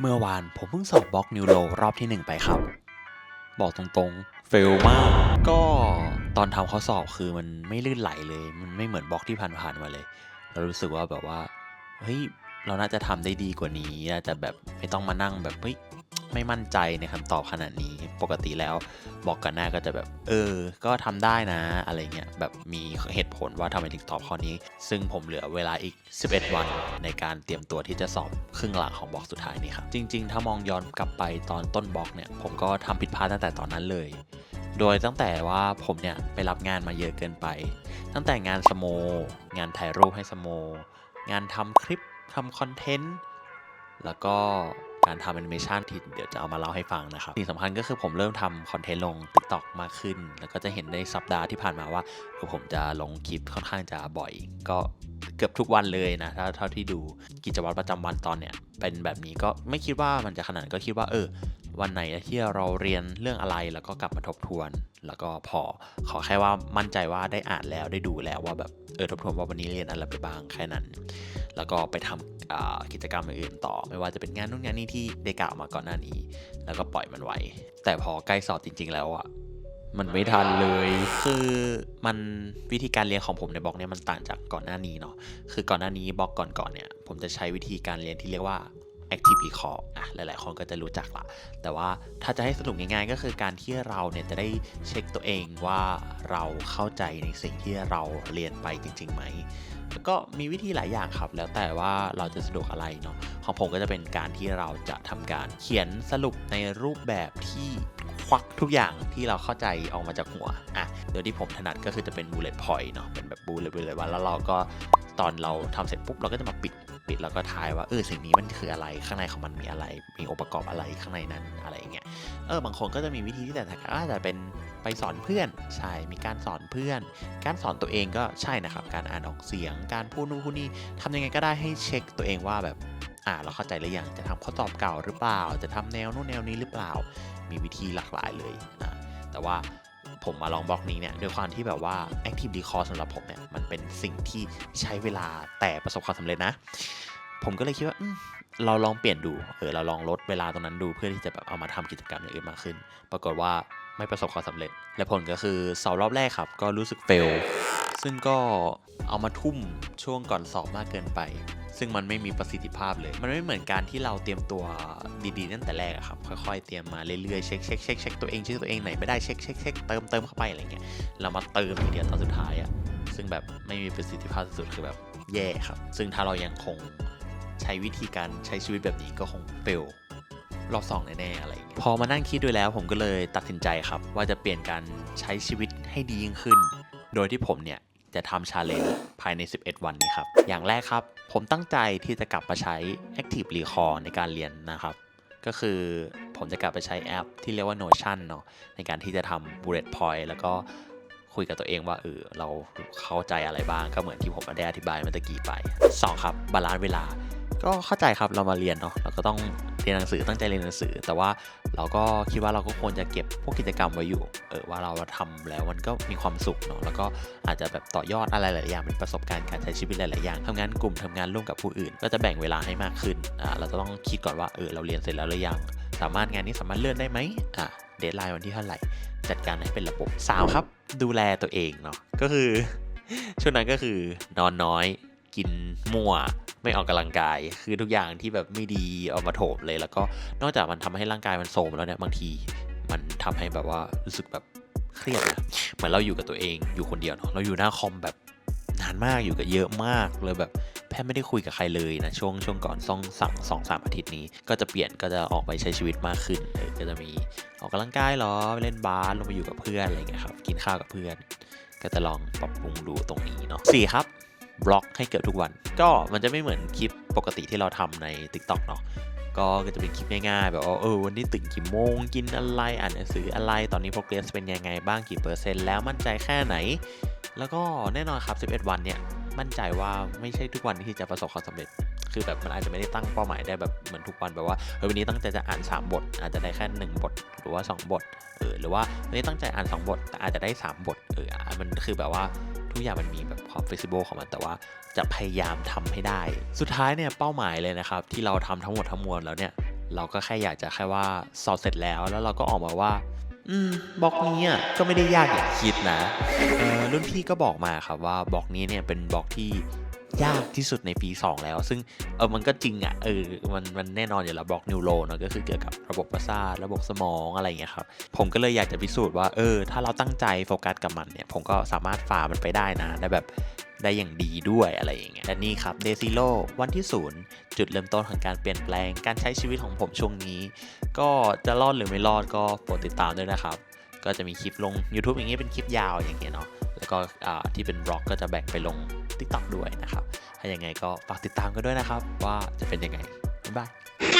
เมื่อวานผมเพิ่งสอบบล็อกนิวโลรอบที่หนึ่งไปครับ บอกตรงๆ เฟลมาก ก็ตอนทำข้อสอบคือมันไม่ลื่นไหลเลย มันไม่เหมือนบล็อกที่ผ่านๆมาเลย เรารู้สึกว่าแบบว่า เฮ้ย เราน่าจะทำได้ดีกว่านี้น่าจะแบบไม่ต้องมานั่งแบบ เฮ้ย ไม่มั่นใจในคำตอบขนาดนี้ปกติแล้วบอกกันหน้าก็จะแบบ เออ ก็ทำได้นะอะไรเงี้ยแบบมีเหตุผลว่าทำไมถึงตอบข้อนี้ ซึ่งผมเหลือเวลาอีก 11 วันในการเตรียมตัวที่จะสอบครึ่งหลังของบล็อกสุดท้ายนี้ครับจริง ๆ ถ้ามองย้อนกลับไปตอนต้นบล็อกเนี่ยผมก็ทำผิดพลาดตั้งแต่ตอนนั้นเลย โดยตั้งแต่ว่าผมเนี่ยไปรับงานมาเยอะเกินไป ตั้งแต่งานสโมงานถ่ายรูปให้สโมงานทำคลิปทำคอนเทนต์แล้วก็ การทำแอนิเมชันที่เดี๋ยวจะเอามาเล่าให้ฟังนะครับสิ่งสำคัญก็คือผมเริ่มทำคอนเทนต์ลง TikTok มากขึ้น แล้วก็จะเห็นในสัปดาห์ที่ผ่านมาว่าคือผมจะลงคลิปค่อนข้างจะบ่อย ก็เกือบทุกวันเลยนะถ้าเท่าที่ดูกิจวัตรประจำวันตอนเนี้ยเป็นแบบนี้ก็ไม่คิดว่ามันจะขนาดก็คิดว่าเออ วันไหนที่เราเรียนเรื่องอะไรแล้วก็กลับมาทบทวน แล้วก็พอขอแค่ว่ามั่นใจว่าได้อ่านแล้วได้ดูแล้วว่าแบบเออทบทวนว่าวันนี้เรียนอะไรไปบ้างแค่นั้น แล้วก็ไปทำกิจกรรมอื่นต่อ ไม่ว่าจะเป็นงานนู่นงานนี่ที่ได้กล่าวมาก่อนหน้านี้ แล้วก็ปล่อยมันไว้ แต่พอใกล้สอบจริง ๆ แล้วอะมันไม่ทันเลย คือมันวิธีการเรียนของผมในบล็อกเนี่ยมันต่างจากก่อนหน้านี้เนาะ คือก่อนหน้านี้บล็อกก่อนๆเนี่ย ผมจะใช้วิธีการเรียนที่เรียกว่า active recall อะหลาย ๆ คนก็จะรู้จักละแต่ว่าถ้าจะให้สรุปง่าย ๆ ก็คือการที่เราเนี่ยจะได้เช็คตัวเองว่าเราเข้าใจในสิ่งที่เราเรียนไปจริง ๆ ไหมแล้วก็มีวิธีหลายอย่างครับ แล้วแต่ว่าเราจะสะดวกอะไรเนาะของผมก็จะเป็นการที่เราจะทำการเขียนสรุปในรูปแบบที่ควักทุกอย่างที่เราเข้าใจออกมาจากหัวอะโดยที่ผมถนัดก็คือจะเป็น bullet point เนาะเป็นแบบ bullet ไปเลยว่าแล้วเราก็ตอนเราทำเสร็จปุ๊บเราก็จะมาปิด ปิดแล้วก็ทายว่าเออสิ่งนี้มันคืออะไรข้างในของมันมีอะไร มีองค์ประกอบอะไรข้างในนั้นอะไรอย่างเงี้ยเออบางคนก็จะมีวิธีที่แตกต่างกันอาจจะเป็นไปสอนเพื่อนใช่มีการสอนเพื่อน การสอนตัวเองก็ใช่นะครับ การอ่านออกเสียง การพูดนู่นพูดนี่ทำยังไงก็ได้ให้เช็คตัวเองว่าแบบอ่าเราเข้าใจหรือยังจะทำข้อสอบเก่าหรือเปล่า จะทำแนวนู่นแนวนี้หรือเปล่า มีวิธีหลากหลายเลยนะแต่ว่า ผมมาลองบล็อกนี้เนี่ยด้วยความที่แบบว่า Active Recall สำหรับผมเนี่ย มันเป็นสิ่งที่ใช้เวลาแต่ประสบความสำเร็จนะ ผมก็เลยคิดว่าเราลองเปลี่ยนดู เออ เราลองลดเวลาตรงนั้นดูเพื่อที่จะแบบเอามาทำกิจกรรมอย่างอื่นมากขึ้น ปรากฏว่าไม่ประสบความสำเร็จ และผลก็คือสอบรอบแรกครับ ก็รู้สึกเฟล ซึ่งก็เอามาทุ่มช่วงก่อนสอบมากเกินไป ซึ่งมันไม่มีประสิทธิภาพเลย มันไม่เหมือนการที่เราเตรียมตัวดีๆตั้งแต่แรกอะครับ ค่อยๆ เตรียมมาเรื่อยๆ เช็คเช็คเช็คเช็คตัวเองเชื่อตัวเองไหนไม่ได้เช็คเช็คเช็คเติมเติมเข้าไปอะไรเงี้ย เรามาเติมทีเดียวตอนสุดท้ายอะซึ่งแบบไม่มีประสิทธิภาพสุดๆคือแบบแย่ครับ ซึ่งถ้าเรายังคงใช้วิธีการใช้ชีวิตแบบนี้ก็คงเฟลรอบสองแน่ๆอะไรอย่างเงี้ยพอมานั่งคิดด้วยแล้วผมก็เลยตัดสินใจครับ ว่าจะเปลี่ยนการใช้ชีวิตให้ดียิ่งขึ้น โดยที่ผมเนี่ย จะทำชาเลนจ์ภายใน 11 วันนี้ครับ อย่างแรกครับ ผมตั้งใจที่จะกลับมาใช้ Active Recall ในการเรียนนะครับ ก็คือผมจะกลับไปใช้แอปที่เรียกว่า Notion เนาะในการที่จะทำ bullet point แล้วก็คุยกับตัวเองว่าเออเราเข้าใจอะไรบ้างก็เหมือนที่ผมได้อธิบายเมื่อตะกี้ไป 2 ครับบาลานซ์เวลา ก็เข้าใจครับเรามาเรียนเนาะเราก็ต้อง เรียนหนังสือตั้งใจเรียนหนังสือ แต่ว่าเราก็คิดว่าเราก็ควรจะเก็บพวกกิจกรรมไว้อยู่เออว่าเราทำแล้วมันก็มีความสุขเนาะแล้วก็อาจจะแบบต่อยอดอะไรหลายอย่างเป็นประสบการณ์การใช้ชีวิตหลายๆอย่างทำงานกลุ่มทำงานร่วมกับผู้อื่น ก็จะแบ่งเวลาให้มากขึ้นอ่าเราจะต้องคิดก่อนว่าเออเราเรียนเสร็จแล้วหรือยังสามารถงานนี้สามารถเลื่อนได้ไหมอะเดทไลน์วันที่เท่าไหร่จัดการให้เป็นระบบสามครับ ดูแลตัวเองเนาะก็คือช่วงนั้นก็คือนอนน้อย กินมั่วไม่ออกกำลังกาย คือทุกอย่างที่แบบไม่ดีเอามาโถมเลย แล้วก็นอกจากมันทำให้ร่างกายมันโทรมแล้วเนี่ยบางที มันทำให้แบบว่ารู้สึกแบบเครียดนะเหมือนเราอยู่กับตัวเองอยู่คนเดียวเนาะเราอยู่หน้าคอมแบบนานมากอยู่กับเยอะมากเลยแบบแทบไม่ได้คุยกับใครเลยนะช่วงช่วงก่อนสองสองสองสามอาทิตย์นี้ ก็จะเปลี่ยนก็จะออกไปใช้ชีวิตมากขึ้นเออก็จะมีออกกำลังกายหรอไปเล่นบาสลงไปอยู่กับเพื่อนอะไรเงี้ยครับกินข้าวกับเพื่อน ก็จะลองปรับปรุงดูตรงนี้เนาะสี่ครับ บล็อกให้เกิดทุกวัน ก็มันจะไม่เหมือนคลิปปกติที่เราทำใน TikTok เนาะก็จะเป็นคลิปง่ายๆ แบบว่าเออวันนี้ตื่นกี่โมงกินอะไรอ่านหนังสืออะไรตอนนี้ progress เป็นยังไงบ้างกี่เปอร์เซ็นต์แล้วมั่นใจแค่ไหน แล้วก็แน่นอนครับ 11 วันเนี่ยมั่นใจว่าไม่ใช่ทุกวันที่จะประสบความสำเร็จ คือแบบมันอาจจะไม่ได้ตั้งเป้าหมายได้แบบเหมือนทุกวันแบบว่าเออวันนี้ตั้งใจจะอ่าน 3 บท อาจจะได้แค่ 1 บท หรือว่า 2 บทเออหรือว่าวันนี้ตั้งใจอ่าน 2 บทแต่อาจจะได้ 3 บทเออมันคือแบบว่า ทุกอย่างมันมีแบบความ flexible ของมัน แต่ว่าจะพยายามทำให้ได้ สุดท้ายเนี่ยเป้าหมายเลยนะครับ ที่เราทำทั้งหมดทั้งมวลแล้วเนี่ย เราก็แค่อยากจะแค่ว่าสอบเสร็จแล้วแล้วเราก็ออกมาว่า อืมบล็อกนี้อะก็ไม่ได้ยากอย่างคิดนะรุ่นพี่ก็บอกมาครับว่าบล็อกนี้เนี่ยเป็นบล็อกที่ ยากที่สุดในปี 2 แล้ว ซึ่งเออมันก็จริงอะเออมันมันแน่นอนอยู่แล้วบล็อกนิวโรเนอะก็คือเกี่ยวกับระบบประสาทระบบสมองอะไรอย่างเงี้ยครับผมก็เลยอยากจะพิสูจน์ว่าเออถ้าเราตั้งใจโฟกัสกับมันเนี่ยผมก็สามารถฝ่ามันไปได้นะได้แบบได้อย่างดีด้วยอะไรอย่างเงี้ยและนี่ครับเดซิโลวันที่ศูนย์จุดเริ่มต้นของการเปลี่ยนแปลงการใช้ชีวิตของผมช่วงนี้ ก็จะรอดหรือไม่รอดก็โปรดติดตามด้วยนะครับ ก็จะมีคลิปลง YouTube อย่างเงี้เป็นคลิปยาวอย่างเงี้ยเนาะแล้วก็ที่เป็นบล็อกก็จะแบ่งไปลง TikTok ด้วยนะครับถ้ายังไงก็ฝากติดตามกันด้วยนะครับ ว่าจะเป็นยังไงบ๊ายบาย